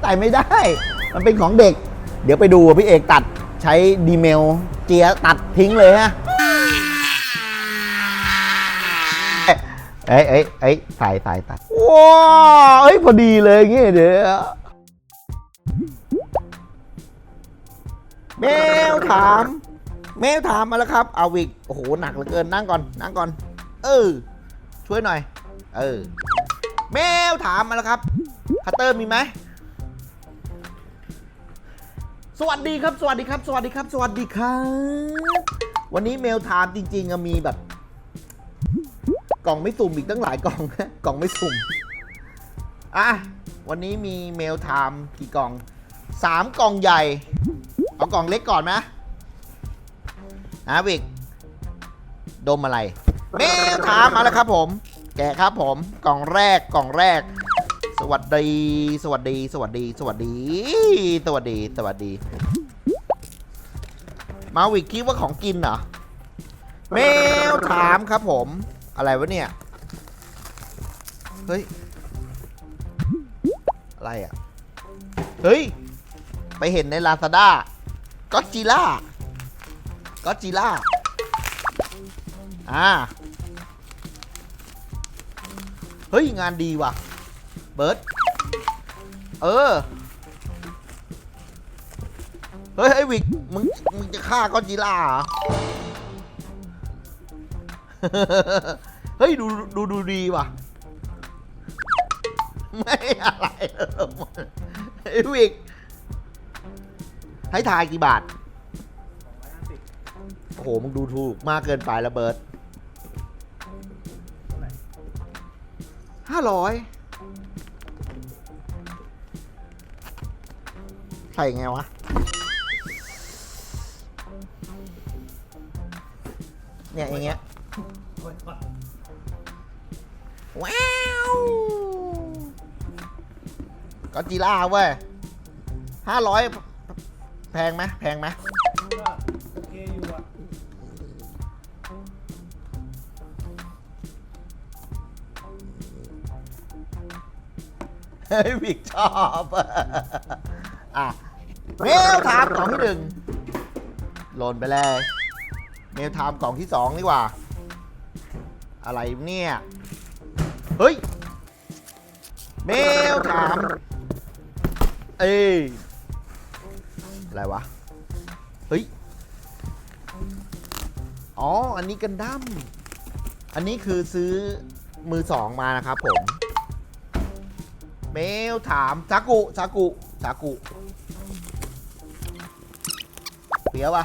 ใส่ไม่ได้ มันเป็นของเด็ก เดี๋ยวไปดูพี่เอกตัดใช้ดีเมลเจียตัดทิ้งเลยฮะเอ้ยเอ้ยเอ้ยส่ใส่ตัด ว้าวเอ้ยพอดีเลยอย่างงี้เดี๋ยวแมวถามแมวถามมาแล้วครับเอาวิกโอ้โหหนักเหลือเกินนั่งก่อนนั่งก่อน เออช่วยหน่อย เออแมวถามมาแล้วครับ คัตเตอร์มีไหมสวัสดีครับ สวัสดีครับ สวัสดีครับ สวัสดีครับ วันนี้เมลไทม์จริง ๆ มีแบบ กล่องไม่สุ่มอีกตั้งหลายกล่องกล่องไม่สุ่มอะวันนี้มีเมลไทม์กี่กล่องสามกล่องใหญ่ เอากล่องเล็กก่อนนะนะวิกดมอะไร เมลไทม์มาแล้วครับผม แกะครับผม กล่องแรกกล่องแรก สวัสดี สวัสดี สวัสดี สวัสดี สวัสดี สวัสดี มาวิกคิดว่าของกินเหรอเมลถามครับผม อะไรวะเนี่ย เฮ้ย อะไรอะ เฮ้ย ไปเห็นในลาซาด้าก็จีล่าก็จีล่าอ่า เฮ้ย งานดีว่ะ เบิร์ดเออ เฮ้ยไอ้วิกมึงมึงจะฆ่าก็จีล่าเหรอเฮ้ยดูดูดูดีว่ะ ไม่อะไรไอ้วิกให้ทายกี่บาท โอ้โห มึงดูถูกมากเกินไปแล้วเบิร์ดห้าร้อย ใส่ไงวะ เนี่ยอย่างเงี้ย ว้าวก็จีล่าเว้ยห้าร้อยแพงไหมแพงไหมโอเคอยู่อะเฮ้ยวิกชอบ อะ เมลถามกล่องที่หนึ่งหล่นไปเลยเมลถามกล่องที่สองดีกว่า อะไรเนี่ย เฮ้ย เมลถามเอ้ยอะไรวะ เฮ้ย อ๋อ อันนี้กันดั้ม อันนี้คือซื้อมือสองมานะครับผม เมลถามซากุซากุซากุ เปียวปะ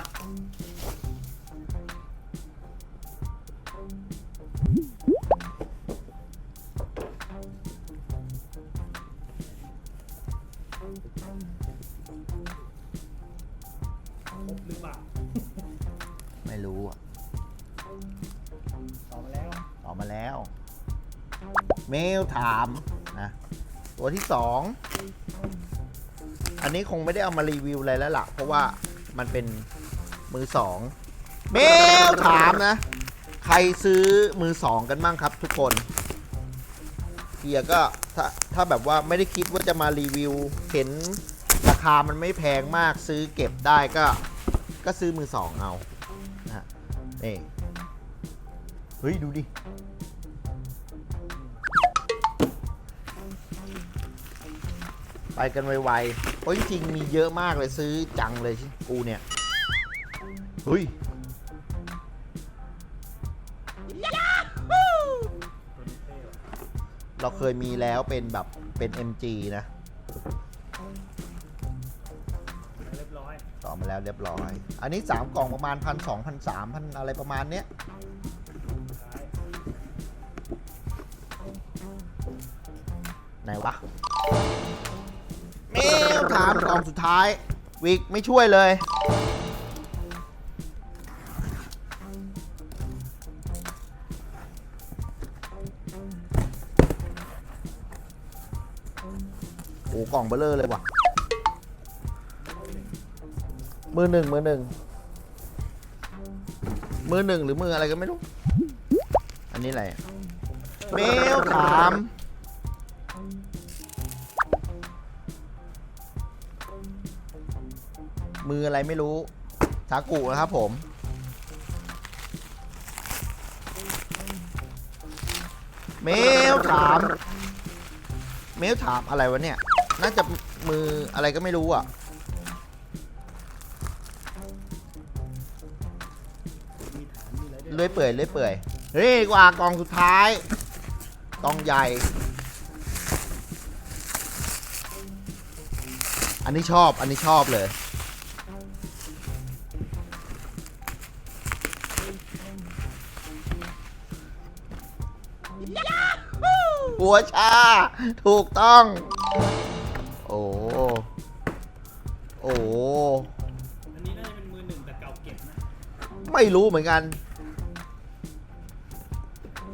หรือเปล่าไม่รู้อะตอบมาแล้วตอบมาแล้ว เมลถามนะตัวที่สองอันนี้คงไม่ได้เอามารีวิวอะไรแล้วล่ะ เพราะว่า มันเป็นมือสองเมลถามนะ ใครซื้อมือสองกันบ้างครับทุกคนเฮียก็ถ้าถ้าแบบว่าไม่ได้คิดว่าจะมารีวิว เห็นราคามันไม่แพงมากซื้อเก็บได้ก็ ก็ซื้อมือสองเอานะฮะนี่เฮ้ย ดูดิ ไปกันไวๆ เพราะจริงๆมีเยอะมากเลยซื้อจังเลยชิกูเนี่ยเฮ้ยตัวนี้เท่ว่ะเราเคยมีแล้วเป็นแบบเป็น MG นะเรียบร้อยต่อมาแล้วเรียบร้อย อันนี้ 3 กล่องประมาณพันสองพันสามพันอะไรประมาณเนี้ยท้ายไหนวะเมล ถามกล่องสุดท้าย วิกไม่ช่วยเลย โอ้กล่องเบลเลอร์เลยว่ะ มือหนึ่งมือหนึ่งมือหนึ่งหรือมืออะไรก็ไม่รู้ อันนี้อะไรอะเมลถาม มืออะไรไม่รู้ชากุนะครับผม เมลถาม เมลถามอะไรวะเนี่ย น่าจะมืออะไรก็ไม่รู้อะ เลื่อยเปื่อยเลื่อยเปื่อยเฮ้ยกว่ากองสุดท้ายกองใหญ่ อันนี้ชอบ อันนี้ชอบเลย หัวชา ถูกต้อง โอ้โอ้อันนี้น่าจะเป็นมือหนึ่งแต่เก่าเก็บนะไม่รู้เหมือนกัน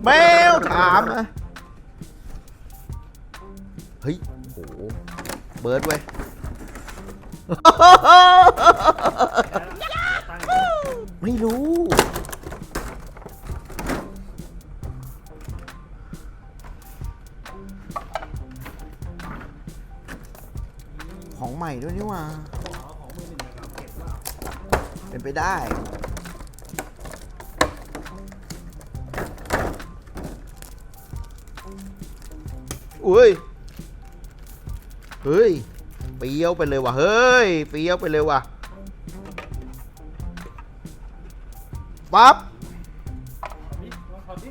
แมวถามนะเฮ้ยโหเบิร์ดเว้ยไม่รู้ ใหม่ด้วยนี่หว่าขอของมือหนึ่งแต่เก่าเก็บว่าเป็นไปได้อุ้ย เฮ้ยเปรี้ยวไปเลยว่ะ เฮ้ยเปรี้ยวไปเลยว่ะ ปั๊บ ถอดดิลองถอดดิ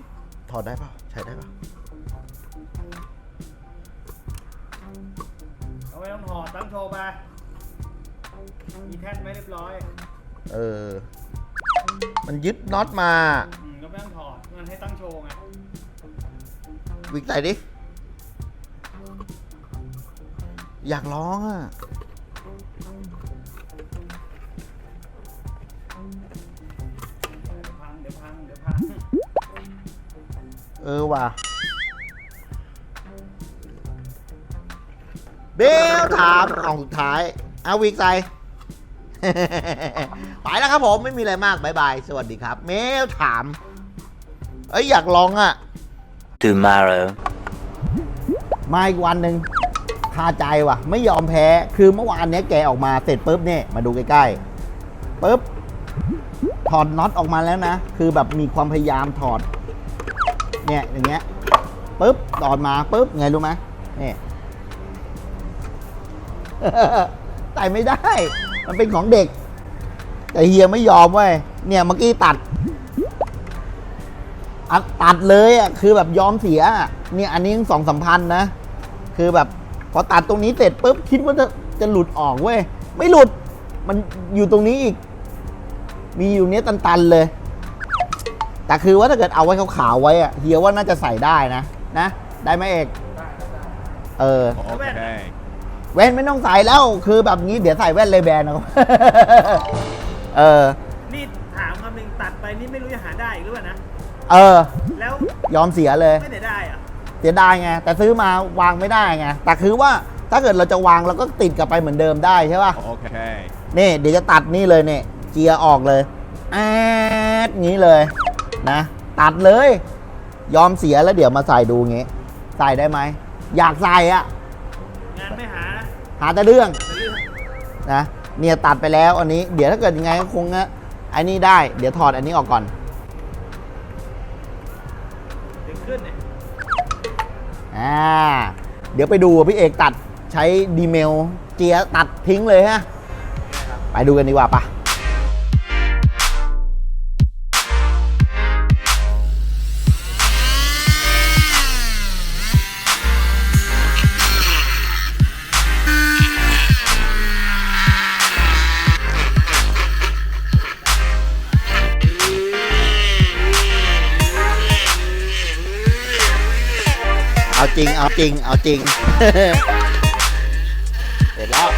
ถอดได้เปล่าใช้ได้เปล่ ไว้ต้องถอดตั้งโชว์ไปมีแท่นไว้เรียบร้อยเออ มันยึดน็อตมาอืมก็ไม่ต้องถอดมันให้ตั้งโชว์ไงวิกใส่ดิ อยากร้องอะ เดี๋ยวพังเดี๋ยวพังเดี๋ยวพังเออว่ะ เบลถามกล่องสุดท้ายเอาวิกใส่ ไปแล้วครับผมไม่มีอะไรมากบายบาย สวัสดีครับ เมลถาม เอ้ยอยากลองอะ tomorrow. มาอีกวันหนึ่งคาใจว่ะ ไม่ยอมแพ้คือเมื่อวานเนี้ยแกออกมาเสร็จปุ๊บเนี่ยมาดูใกล้ๆปุ๊บถอดน็อตออกมาแล้วนะ คือแบบมีความพยายามถอด เนี่ยอย่างเงี้ยปุ๊บถอดมาปุ๊บไงรู้ไหมเนี่ย ใส่ไม่ได้ มันเป็นของเด็ก แต่เฮียไม่ยอมเว้ยเนี่ยเมื่อกี้ตัดอัดตัดเลยอะคือแบบยอมเสียอะเนี่ยอันนี้สองสามพันนะ คือแบบพอตัดตรงนี้เสร็จปุ๊บคิดว่าจะจะหลุดออกเว้ยไม่หลุด มันอยู่ตรงนี้อีก มีอยู่เนี้ยตันๆเลย แต่คือว่าถ้าเกิดเอาไว้ขาวๆไว้อะเฮียว่าน่าจะใส่ได้นะ นะ ได้ไหมเอก ได้ได้ได้เออ Okay. แว่นไม่ต้องใส่แล้ว คือแบบนี้เดี๋ยวใส่แว่นเลยแบนนะครับเออ นี่ถามคำหนึ่งตัดไปนี่ไม่รู้จะหาได้อีกหรือเปล่านะ เออ แล้วยอมเสียเลย ไม่ได้ได้อะเสียดายไง แต่ซื้อมาวางไม่ได้ไง แต่คือว่าถ้าเกิดเราจะวางเราก็ติดกลับไปเหมือนเดิมได้ใช่ป่ะ Okay. นี่เดี๋ยวจะตัดนี่เลยเนี่ยเจียร์ออกเลยแอดงี้เลยนะ ตัดเลย ยอมเสียแล้วเดี๋ยวมาใส่ดูงี้ ใส่ได้ไหม อยากใส่อะ หาแต่เรื่องแต่เรื่องนะเนี่ยตัดไปแล้วอันนี้ เดี๋ยวถ้าเกิดยังไงก็คงอะไอ้นี่ได้ เดี๋ยวถอดอันนี้ออกก่อนดึงขึ้นเนี่ยอ่าเดี๋ยวไปดูพี่เอกตัดใช้ดีเมลเจียตัดทิ้งเลยฮะ ไปดูกันดีกว่าปะ เอาจริง เอาจริง เสร็จแล้ว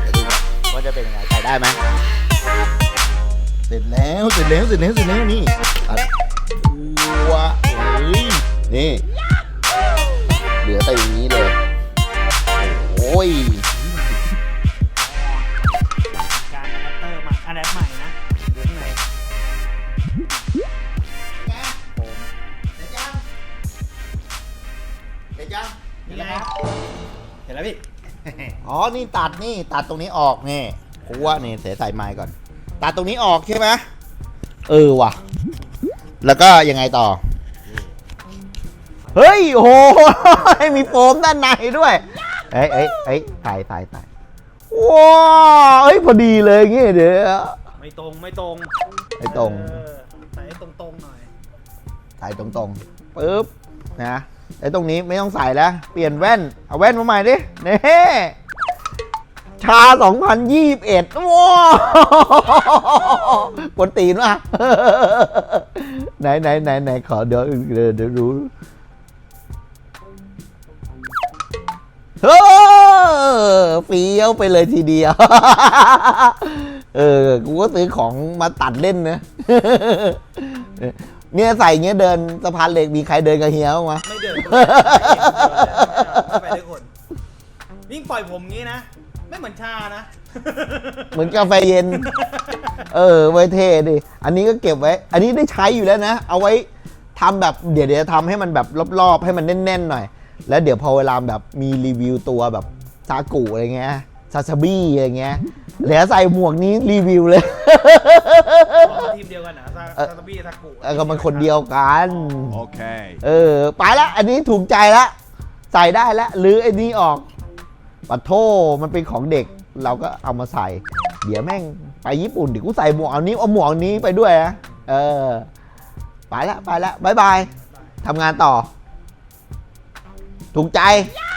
เดี๋ยวดูก่อนว่าจะเป็นยังไงใส่ได้ไหมเสร็จแล้วเสร็จแล้วเสร็จแล้วเสร็จแล้วนี่อัดตัวเฮ้ยนี่ เหลือแต่อย่างนี้เลย โอ้ย เห็นแล้วเห็นแล้วพี่ อ๋อ นี่ตัดนี่ตัดตรงนี้ออกนี่เกูว่าเนี่ยเสียใส่ไม้ก่อน ตัดตรงนี้ออกใช่ไหมเออว่ะ แล้วก็ยังไงต่อ เฮ้ยโอ้โห มีโฟมด้านในด้วย เอ้ยเอ้ยเอ้ยถ่ายถ่ายถ่ายว้าวเอ้ยพอดีเลยงี้เดี๋ยว ไม่ตรงไม่ตรงไม่ตรง เออใส่ให้ตรงๆหน่อย ถ่ายตรงๆปึ๊บนะ ไอ้ตรงนี้ไม่ต้องใส่แล้ว เปลี่ยนแว่น เอาแว่นมาใหม่ดิเน่ชา 2021ว้าวปนตีนว่ะไหนไหนไหนไหนขอเดี๋ยวเดี๋ยวรู้เฮ้อฟี้ยวไปเลยทีเดียว เออ กูก็ซื้อของมาตัดเล่นนะ เนี่ยใส่เงี้ยเดินสะพานเหล็กมีใครเดินกับเฮียบ้างวะไม่เดินไปด้วยคนยิ่งปล่อยผมงี้นะ ไม่เหมือนชานะ เหมือนกาแฟเย็น เออไว้เท่ดิ อันนี้ก็เก็บไว้ อันนี้ได้ใช้อยู่แล้วนะ เอาไว้ทำแบบเดี๋ยวเดี๋ยวทำให้มันแบบรอบๆ ให้มันแน่นๆหน่อย แล้วเดี๋ยวพอเวลาแบบมีรีวิวตัวแบบซากุอะไรเงี้ยซาซาบี้อะไรเงี้ยเดี๋ยวใส่หมวกนี้รีวิวเลยทีมเดียวกันนะ เออซาตาบี้ซากุเออก็มันคนเดียวกัน Okay. เออ ไปละอันนี้ถูกใจละใส่ได้ละหรือไอ้นี้ออกปัดโทมันเป็นของเด็ก เราก็เอามาใส่ เดี๋ยวแม่งไปญี่ปุ่นเดี๋ยวกูใส่หมวกเอานี้เอาหมวกนี้ไปด้วยนะเออ ไปละไปละบายบายทำงานต่อ ถูกใจเ